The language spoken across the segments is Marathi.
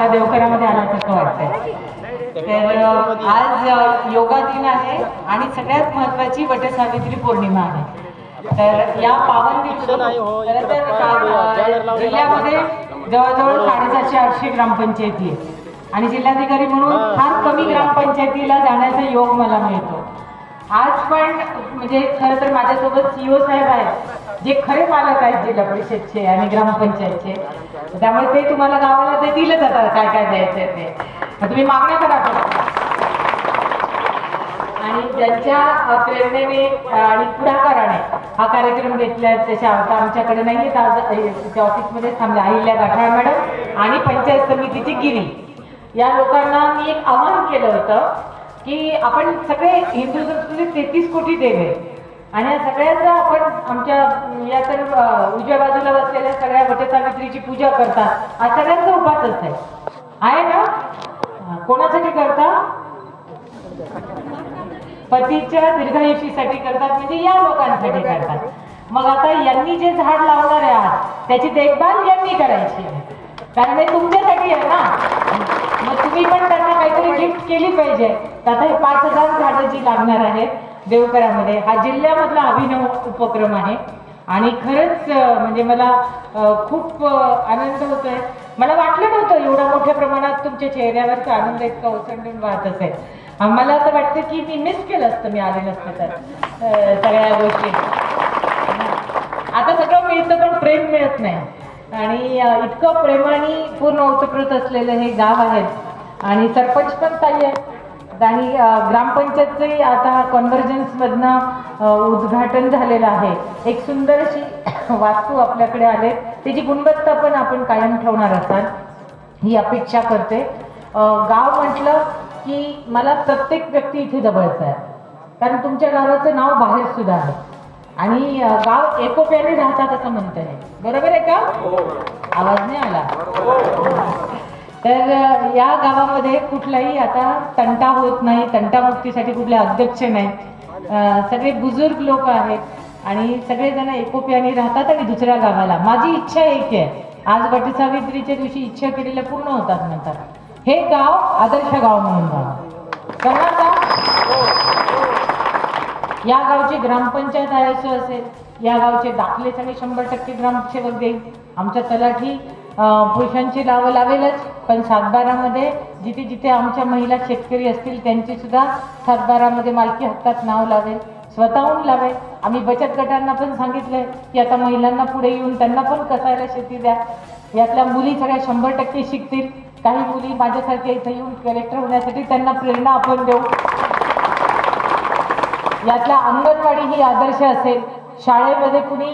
आता देवघरामध्ये आल्यासारखं वाटतंय. तर आज योगा दिन आहे आणि सगळ्यात महत्वाची वटसावित्री पौर्णिमा आहे. तर या पावन दिवशी खरं तर जिल्ह्यामध्ये जवळजवळ साडेसातशे आठशे ग्रामपंचायती आहेत. आणि जिल्हाधिकारी म्हणून फार कमी ग्रामपंचायतीला जाण्याचा योग मला मिळतो. आज पण म्हणजे खरं तर माझ्यासोबत सीओ साहेब आहेत. जे खरे मालक आहेत जिल्हा परिषदचे आणि ग्रामपंचायतचे त्यामुळे ते तुम्हाला गावाला ते दिलं जातात काय काय द्यायचंय ते. तुम्ही मागण्या करा आणि ज्यांच्या प्रेरणेने आणि पुढाकाराने हा कार्यक्रम घेतला त्याच्या आता आमच्याकडे नाही आहेत. आज अ, ऑफिसमध्ये थांबल्या अहिल्या गाठाळ मॅडम आणि पंचायत समितीची गिरी. या लोकांना मी एक आवाहन केलं होतं की आपण सगळे हिंदू संस्कृती तेहतीस कोटी देव आहे आणि या सगळ्यांचा आपण आमच्या या तर उजव्या बाजूला बसलेल्या सगळ्या वटसावित्रीची पूजा करतात हा सगळ्यांचा उपास आहे. आहे ना? कोणासाठी करता? पतीच्या दीर्घायुषीसाठी करतात म्हणजे या लोकांसाठी करतात. मग आता यांनी जे झाड लावणार आहे आज त्याची देखभाल यांनी करायची आहे. कारण हे तुमच्यासाठी आहे ना? मग तुम्ही पण त्यांना काहीतरी गिफ्ट केली पाहिजे. आता हे पाच हजार झाडं जी लागणार आहेत देवकरामध्ये. हा जिल्ह्यामधला अभिनव उपक्रम आहे. आणि खरंच म्हणजे मला खूप आनंद होतोय. मला वाटलं नव्हतं एवढ्या मोठ्या प्रमाणात तुमच्या चेहऱ्यावरचा आनंद इतका ओसंडून वाहत असेल. मला तर वाटतं की मी मिस केलं असतं मी आले नसते तर. सगळ्या गोष्टी. आता सगळं मिळतं पण प्रेम मिळत नाही. आणि इतकं प्रेमाने पूर्ण ओतप्रोत असलेलं हे गाव आहे. आणि सरपंच पण ताई आहे आणि ग्रामपंचायतचंही आता कॉन्व्हर्जन्समधनं उद्घाटन झालेलं आहे. एक सुंदर अशी वास्तू आपल्याकडे आले. त्याची गुणवत्ता पण आपण कायम ठेवणार असाल. ही अपेक्षा करते. गाव म्हटलं की मला प्रत्येक व्यक्ती इथे जवळचा आहे. कारण तुमच्या गावाचं नाव बाहेर सुद्धा आहे. आणि गाव एकोप्याने राहतात असं म्हणतं आहे बरोबर आहे का? आवाज नाही आला. तर या गावामध्ये कुठलाही आता तंटा होत नाही. तंटामुक्तीसाठी कुठले अध्यक्ष नाही सगळे बुजुर्ग लोक आहेत आणि सगळेजण एकोप्याने राहतात आणि दुसऱ्या गावाला. माझी इच्छा एक आहे. आज वटसावित्रीच्या दिवशी इच्छा केलेल्या पूर्ण होतात म्हणतात. हे गाव आदर्श गाव म्हणून गाव. करणार का? या गावची ग्रामपंचायत आयुष्य असेल. या गावचे दाखले सगळे शंभर टक्के ग्रामसेवक देईल. आमच्या तलाठी पुरुषांची नावं लावेलच. पण सातबारामध्ये जिथे जिथे आमच्या महिला शेतकरी असतील त्यांची सुद्धा सातबारामध्ये मालकी हक्कात नाव लावेल स्वतःहून लावेल. आम्ही बचत गटांना पण सांगितलंय की आता महिलांना पुढे येऊन त्यांना पण कसायला शेती द्या. यातल्या मुली सगळ्या शंभर टक्के शिकतील. काही मुली माझ्यासारख्या इथं येऊन कलेक्टर होण्यासाठी त्यांना प्रेरणा आपण देऊ. यातला अंगणवाडी ही आदर्श असेल. शाळेमध्ये कुणी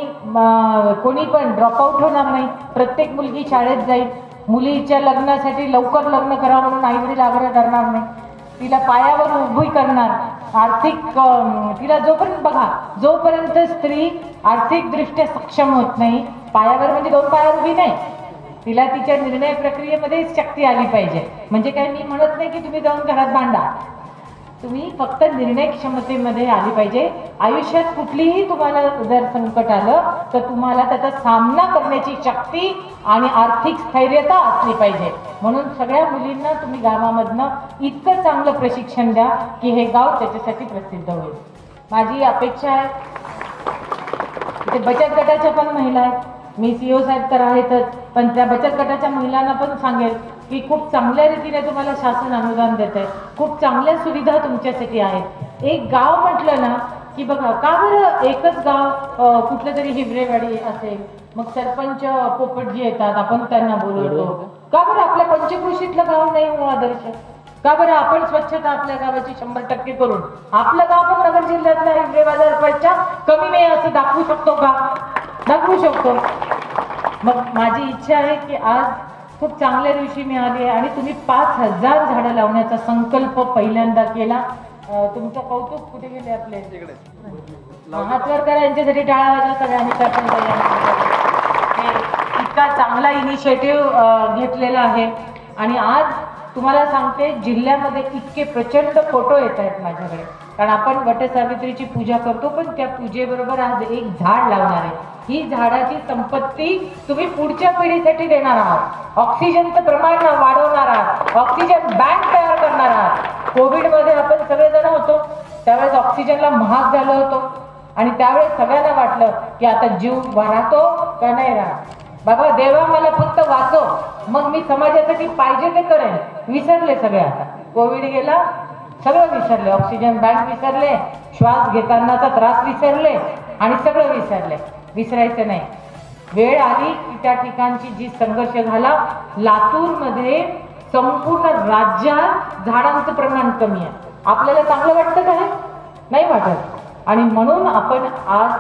कोणी पण ड्रॉपआउट होणार नाही. प्रत्येक मुलगी शाळेत जाईल. मुलीच्या लग्नासाठी लवकर लग्न करा म्हणून आईवडील आग्रह करणार नाही. तिला पायावर उभी करणार. आर्थिक तिला जोपर्यंत बघा जोपर्यंत स्त्री आर्थिकदृष्ट्या सक्षम होत नाही पायावर म्हणजे दोन पायावर उभी नाही. तिला तिच्या निर्णय प्रक्रियेमध्ये शक्ती आली पाहिजे. म्हणजे काय मी म्हणत नाही की तुम्ही जाऊन घरात भांडा. तुम्ही फक्त निर्णय क्षमतेमध्ये आली पाहिजे. आयुष्यात कुठलीही तुम्हाला जर संकट आलं तर तुम्हाला त्याचा सामना करण्याची शक्ती आणि आर्थिक स्थैर्यता असली पाहिजे. म्हणून सगळ्या मुलींना तुम्ही गावामधनं इतकं चांगलं प्रशिक्षण द्या की हे गाव त्याच्यासाठी प्रसिद्ध होईल. माझी अपेक्षा आहे. इथे बचत गटाच्या पण महिला आहेत. मी सी ओ साहेब तर आहेतच. पण त्या बचत गटाच्या महिलांना पण सांगेल की खूप चांगल्या रीतीने तुम्हाला शासन अनुदान देत आहे खूप चांगल्या सुविधा तुमच्यासाठी आहेत. एक गाव म्हटलं ना की बघा का बरं एकच गाव कुठलं तरी हिवरेवाडी असेल मग सरपंच पोपटजी येतात आपण त्यांना बोलवतो. का बरं आपल्या पंचकृषीतलं गाव नाही हो आदर्श? का बरं आपण स्वच्छता आपल्या गावाची शंभर टक्के करून आपलं गाव पण नगर जिल्ह्यातल्या हिवरे बाजारपेक्षा कमी नाही असं दाखवू शकतो का? दाखवू शकतो. मग माझी इच्छा आहे की आज खूप चांगल्या दिवशी मिळाली आहे आणि तुम्ही पाच हजार झाडं लावण्याचा संकल्प पहिल्यांदा केला. तुमचं कौतुक कुठे गेले आपले? हात वर करा यांच्यासाठी टाळा वाजवा सगळ्यांनी. इतका चांगला इनिशिएटिव्ह घेतलेला आहे. आणि आज तुम्हाला सांगते जिल्ह्यामध्ये इतके प्रचंड फोटो येत आहेत माझ्याकडे. कारण आपण वटसावित्रीची पूजा करतो पण त्या पूजेबरोबर आज एक झाड लावणार आहे. ही झाडाची संपत्ती तुम्ही पुढच्या पिढीसाठी देणार आहात. ऑक्सिजनचं प्रमाण वाढवणार आहात. ऑक्सिजन बँक तयार करणार आहात. कोविडमध्ये आपण सगळेजण होतो. त्यावेळेस ऑक्सिजनला महाग झालं होतं. आणि त्यावेळेस सगळ्यांना वाटलं की आता जीव राहतो का नाही राहत? बाबा देवा मला फक्त वाचव. मग मी समाजासाठी पाहिजे ते करेन. विसरले सगळे आता. कोविड गेला सगळं विसरले. ऑक्सिजन बँक विसरले श्वास घेतानाचा त्रास विसरले आणि सगळं विसरले. विसरायचं नाही. वेळ आली की त्या ठिकाणची जी संघर्ष झाला लातूरमध्ये संपूर्ण राज्यात झाडांचं प्रमाण कमी आहे. आपल्याला चांगलं वाटतं का हे? नाही वाटत. आणि म्हणून आपण आज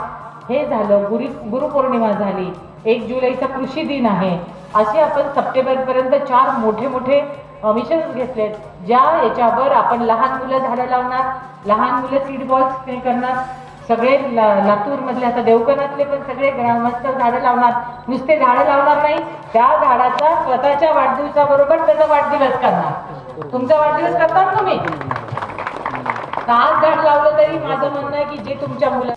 हे झालं गुरु गुरुपौर्णिमा झाली. एक जुलैचा कृषी दिन आहे. असे आपण सप्टेंबरपर्यंत चार मोठे मोठे मिशन्स घेतलेत ज्या याच्यावर आपण लहान मुलं झाडं लावणार लहान मुलं सीड बॉल्स हे करणार सगळे ला लातूरमधले आता देवकणातले पण सगळे ग्रामस्थ झाडं लावणार. नुसते झाडं लावणार नाही त्या झाडाचा स्वतःच्या वाढदिवसाबरोबर त्याचा वाढदिवस करणार. तुमचा वाढदिवस करतात तुम्ही? आज झाड लावलं तरी माझं म्हणणं आहे की जे तुमच्या मुला